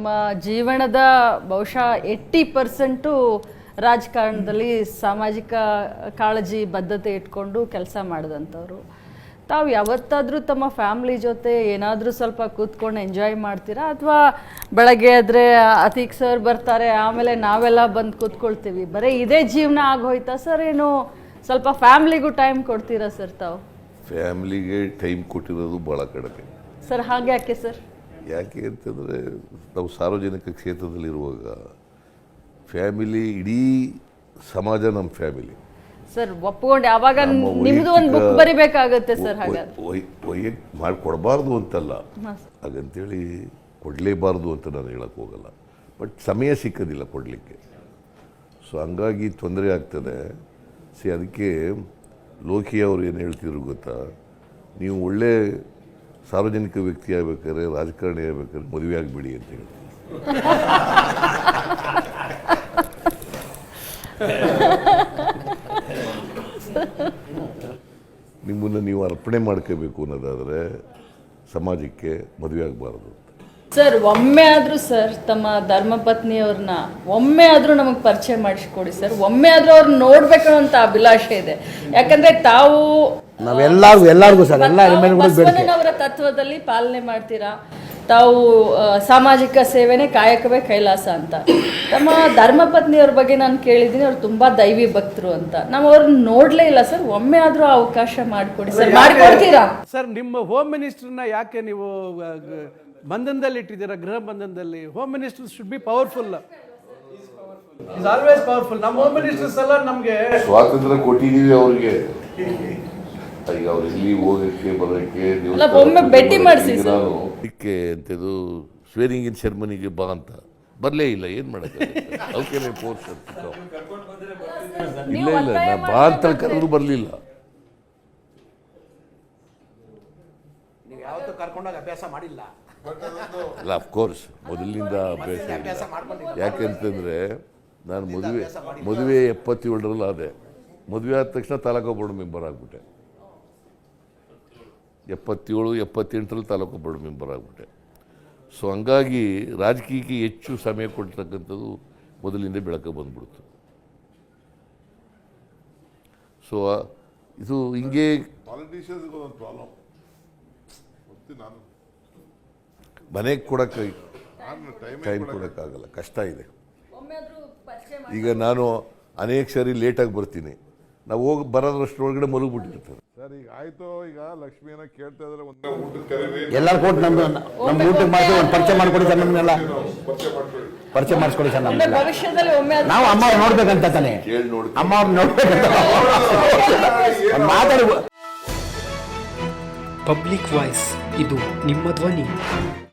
ನಮ್ಮ ಜೀವನದ ಬಹುಶಃ ಏಟ್ಟಿ ಪರ್ಸೆಂಟು ರಾಜಕಾರಣದಲ್ಲಿ ಸಾಮಾಜಿಕ ಕಾಳಜಿ ಬದ್ಧತೆ ಇಟ್ಕೊಂಡು ಕೆಲಸ ಮಾಡಿದಂಥವ್ರು. ತಾವು ಯಾವತ್ತಾದರೂ ತಮ್ಮ ಫ್ಯಾಮ್ಲಿ ಜೊತೆ ಏನಾದರೂ ಸ್ವಲ್ಪ ಕೂತ್ಕೊಂಡು ಎಂಜಾಯ್ ಮಾಡ್ತೀರಾ? ಅಥವಾ ಬೆಳಗ್ಗೆ ಆದರೆ ಅತೀಕ್ ಸರ್ ಬರ್ತಾರೆ ಆಮೇಲೆ ನಾವೆಲ್ಲ ಬಂದು ಕೂತ್ಕೊಳ್ತೀವಿ. ಬರೀ ಇದೇ ಜೀವನ ಆಗೋಯ್ತಾ ಸರ್? ಏನು ಸ್ವಲ್ಪ ಫ್ಯಾಮ್ಲಿಗೂ ಟೈಮ್ ಕೊಡ್ತೀರಾ ಸರ್ ತಾವು? ಫ್ಯಾಮ್ಲಿಗೆ ಟೈಮ್ ಕೊಟ್ಟಿರೋದು ಭಾಳ ಕಡಿಮೆ. ಸರ್ ಹಾಗೆ ಯಾಕೆ ಸರ್? ಯಾಕೆ ಅಂತಂದರೆ ನಾವು ಸಾರ್ವಜನಿಕ ಕ್ಷೇತ್ರದಲ್ಲಿರುವಾಗ ಫ್ಯಾಮಿಲಿ ಇಡೀ ಸಮಾಜ ನಮ್ಮ ಫ್ಯಾಮಿಲಿ. ಸರ್ ಒಪ್ಕೊಂಡು ಅವಾಗ ನಿಮ್ಮದು ನಿಮ್ದು ಒಂದು ಬುಕ್ ಬರಿಬೇಕಾಗುತ್ತೆ ಸರ್ ಹಾಗಾದ್ರೆ. ವೈ- ಮಾಡಿ ಮಾಡಿಕೊಡಬಾರ್ದು ಅಂತಲ್ಲ. ಹಾಗಂತೇಳಿ ಕೊಡಲೇಬಾರ್ದು ಅಂತ ನಾನು ಹೇಳಕ್ಕೆ ಹೋಗಲ್ಲ. ಬಟ್ ಸಮಯ ಸಿಕ್ಕೋದಿಲ್ಲ ಕೊಡಲಿಕ್ಕೆ. ಸೊ ಹಂಗಾಗಿ ತೊಂದರೆ ಆಗ್ತದೆ. ಸಿ ಅದಕ್ಕೆ ಲೋಕಿ ಅವರು ಏನು ಹೇಳ್ತಿದ್ರು ಗೊತ್ತಾ? ನೀವು ಒಳ್ಳೆ ಸಾರ್ವಜನಿಕ ವ್ಯಕ್ತಿ ಆಗ್ಬೇಕಾದ್ರೆ ರಾಜಕಾರಣಿ ಆಗ್ಬೇಕಾದ್ರೆ ಮದುವೆ ಆಗಿಬಿಡಿ ಅಂತ ಹೇಳಿ ನಿಮ್ಮನ್ನು ನೀವು ಅರ್ಪಣೆ ಮಾಡ್ಕೋಬೇಕು ಅನ್ನೋದಾದರೆ ಸಮಾಜಕ್ಕೆ ಮದುವೆ ಆಗಬಾರ್ದು ಸರ್ ಒಮ್ಮೆ ಆದರೂ ಸರ್ ತಮ್ಮ ಧರ್ಮಪತ್ನಿಯವ್ರನ್ನ ಒಮ್ಮೆ ಆದರೂ ನಮಗೆ ಪರಿಚಯ ಮಾಡಿಸ್ಕೊಡಿ ಸರ್. ಒಮ್ಮೆ ಆದರೂ ಅವ್ರನ್ನ ನೋಡ್ಬೇಕು ಅಂತ ಅಭಿಲಾಷೆ ಇದೆ. ಯಾಕಂದ್ರೆ ತಾವು ನಾವೆಲ್ಲರಿಗೂ ಎಲ್ಲರಿಗೂ ಸರ್ ಎಲ್ಲ ಬಸವಣ್ಣನವರ ತತ್ವದಲ್ಲಿ ಪಾಲನೆ ಮಾಡ್ತೀರಾ? ತಾವು ಸಾಮಾಜಿಕ ಸೇವೆನೇ ಕಾಯಕವೇ ಕೈಲಾಸ ಅಂತ. ತಮ್ಮ ಧರ್ಮಪತ್ನಿಯವ್ರ ಬಗ್ಗೆ ನಾನು ಕೇಳಿದ್ದೀನಿ ಅವ್ರು ತುಂಬಾ ದೈವಿ ಭಕ್ತರು ಅಂತ. ನಾವು ಅವ್ರನ್ನ ನೋಡ್ಲೇ ಇಲ್ಲ ಸರ್. ಒಮ್ಮೆ ಆದರೂ ಅವಕಾಶ ಮಾಡಿಕೊಡಿ ಸರ್. ಮಾಡಿಕೊಡ್ತೀರಾ? ಸರ್ ನಿಮ್ಮ ಹೋಮ್ ಮಿನಿಸ್ಟರ್ನ ಯಾಕೆ ನೀವು ಬಂಧನದಲ್ಲಿ ಇಟ್ಟಿದ್ದೀರಾ ಗೃಹ ಬಂಧನದಲ್ಲಿ? Home minister should be powerful is always powerful ನಮ್ಮ ಹೋಮ್ ಮಿನಿಸ್ಟರ್ಸ್ ಎಲ್ಲ ನಮಗೆ ಸ್ವಾತಂತ್ರ್ಯ ಕೊಟ್ಟಿದ್ದೀವಿ ಅವ್ರಿಗೆ. ಈಗ ಅವ್ರು ಇಲ್ಲಿ ಹೋಗಕ್ಕೆ ಬರೋಕ್ಕೆ ಅಲ್ಲ, ಒಮ್ಮೆ ಭೇಟಿ ಮಾಡ್ಸಿ. ನಾನು ಇದಕ್ಕೆ ಅಂತದು ಸ್ವೇರಿಂಗ್ ಇನ್ ಸೆರೆಮನಿಗೆ ಬಾ ಅಂತ. ಬರಲೇ ಇಲ್ಲ ಏನು ಮಾಡೋಕ್ಕೆ? ಅವಕ್ಕೆ ಫೋರ್ಸ್ ಇಲ್ಲ ಇಲ್ಲ ನಾ ಬಾ ಅಂತ ಕರೆದ್ರು ಬರಲಿಲ್ಲ. ನೀವು ಯಾವತ್ತೂ ಕರ್ಕೊಂಡೋಗಿ ಅಭ್ಯಾಸ ಮಾಡಿಲ್ಲ. ಅಲ್ಲ ಅಫ್ಕೋರ್ಸ್ ಮೊದಲಿಂದ ಅಭ್ಯಾಸ ಇಲ್ಲ. ಯಾಕೆಂತಂದರೆ ನಾನು ಮದುವೆ ಮದುವೆ ಎಪ್ಪತ್ತೇಳರಲ್ಲಿ ಆದೆ ಮದುವೆ ಆದ ತಕ್ಷಣ ತಾಲೂಕು ಬೋರ್ಡ್ ಮೆಂಬರ್ ಆಗಿಬಿಟ್ಟೆ. ಎಪ್ಪತ್ತೇಳು ಎಪ್ಪತ್ತೆಂಟರಲ್ಲಿ ತಾಲೂಕು ಬೋರ್ಡ್ ಮೆಂಬರ್ ಆಗಿಬಿಟ್ಟೆ. ಸೊ ಹಂಗಾಗಿ ರಾಜಕೀಯಕ್ಕೆ ಹೆಚ್ಚು ಸಮಯ ಕೊಡ್ತಕ್ಕಂಥದ್ದು ಮೊದಲಿಂದ ಬೆಳಕ ಬಂದ್ಬಿಡ್ತು. ಸೊ ಇದು ಹಿಂಗೆ ಪಾಲಿಟಿಷಿಯನ್ಸ್ಗೆ ಒಂದು ಪ್ರಾಬ್ಲಮ್ ಮನೆಗೆ ಕೊಡೋಕ್ಕೆ ಟೈಮ್ ಟೈಮ್ ಕೊಡೋಕ್ಕಾಗಲ್ಲ ಕಷ್ಟ ಇದೆ. ಈಗ ನಾನು ಅನೇಕ ಸರಿ ಲೇಟಾಗಿ ಬರ್ತೀನಿ. ನಾವು ಹೋಗಿ ಬರೋದ್ರಷ್ಟರೊಳಗಡೆ ಮಲಗಿಬಿಟ್ಟಿರ್ತಾರೆ ಸರ್ ಈಗ ಆಯ್ತು ಈಗ ಲಕ್ಷ್ಮಿಯನ್ನ ಕೇಳ್ತಾ ಇದ್ರೆ ಒಂದು ಊಟದ ಕರೀರಿ. ಎಲ್ಲರೂ ಕೊಟ್ಟು ನಮ್ಮ ನಮ್ಮ ಊಟಕ್ಕೆ ಮಾಡಿ ಒಂದು ಪರಿಚಯ ಮಾಡ್ಕೊಡಿ ಸರ್ ನಮ್ಮನ್ನೆಲ್ಲ ಪರಿಚಯ ಮಾಡ್ಕೊಳ್ಳಿ ಪರಿಚಯ ಮಾಡಿಸ್ಕೊಡಿ ಸರ್ ನಮ್ಮ ಭವಿಷ್ಯದಲ್ಲಿ ಒಮ್ಮೆ ನಾವು ಅಮ್ಮ ಅವ್ರು ನೋಡ್ಬೇಕಂತ ತಾನೆ. ಕೇಳಿ ನೋಡಿ ಅಮ್ಮ ಅವ್ರು ನೋಡ್ಬೇಕಂತ ಮಾತಾಡಿ. ಪಬ್ಲಿಕ್ ವಾಯ್ಸ್ ಇದು ನಿಮ್ಮ ಧ್ವನಿ.